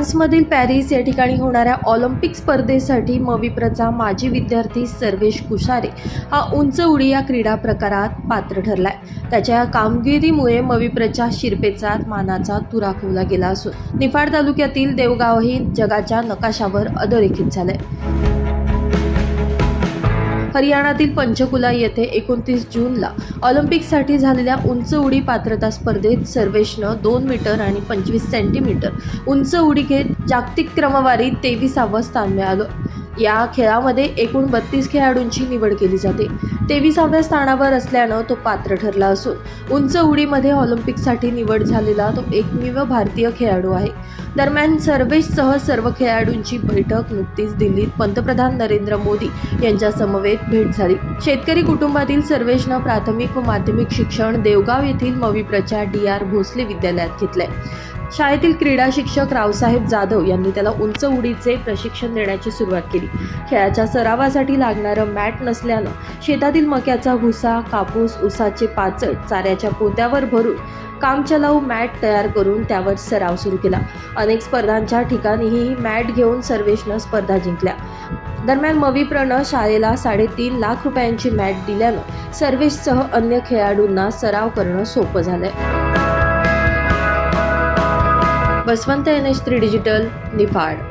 फ्रान्समधील पॅरिस या ठिकाणी होणाऱ्या ऑलिम्पिक स्पर्धेसाठी मविप्रचा माजी विद्यार्थी सर्वेश कुशारे हा उंच उडी या क्रीडा प्रकारात पात्र ठरलाय. त्याच्या कामगिरीमुळे मविप्रच्या शिरपेचा मानाचा तुरा खोवला गेला असून निफाड तालुक्यातील देवगावही जगाच्या नकाशावर अधोरेखित झालंय. हरियाणातील पंचकुला येथे एकोणतीस जूनला ऑलिम्पिकसाठी झालेल्या उंच उडी पात्रता स्पर्धेत सर्वेशनं दोन मीटर आणि पंचवीस सेंटीमीटर उंच उडी घेत जागतिक क्रमवारीत तेविसावं स्थान मिळालं. या खेळामध्ये एकूण बत्तीस खेळाडूंची निवड केली जाते. तेविसाव्या स्थानावर असल्यानं तो पात्र ठरला असून उंच उडीमध्ये ऑलिम्पिकसाठी निवड झालेला तो एकमेव भारतीय खेळाडू आहे. दरम्यान सर्वेशसह सर्व खेळाडूंची बैठक नुकतीच दिल्लीत पंतप्रधान नरेंद्र मोदी यांच्या समवेत भेट झाली. शेतकरी कुटुंबातील सर्वेशनं प्राथमिक व माध्यमिक शिक्षण देवगाव येथील मविप्रच्या डी आर भोसले विद्यालयात घेतलंय. शाळेतील क्रीडा शिक्षक रावसाहेब जाधव यांनी त्याला उंच उडीचे प्रशिक्षण देण्याची सुरुवात केली. खेळाच्या सरावासाठी लागणारं मॅट नसल्यानं शेतातील मक्याचा भुसा कापूस उसाचे पाचट चाऱ्याच्या पोत्यावर भरून कामचलाऊ मॅट तयार करून त्यावर सराव सुरू केला. अनेक स्पर्धांच्या ठिकाणीही मॅट घेऊन सर्वेशनं स्पर्धा जिंकल्या. दरम्यान मविप्रनं शाळेला साडेतीन लाख रुपयांची मॅट दिल्यानं सर्वेशसह अन्य खेळाडूंना सराव करणं सोपं झालंय. Basavant N H three digital Niphad.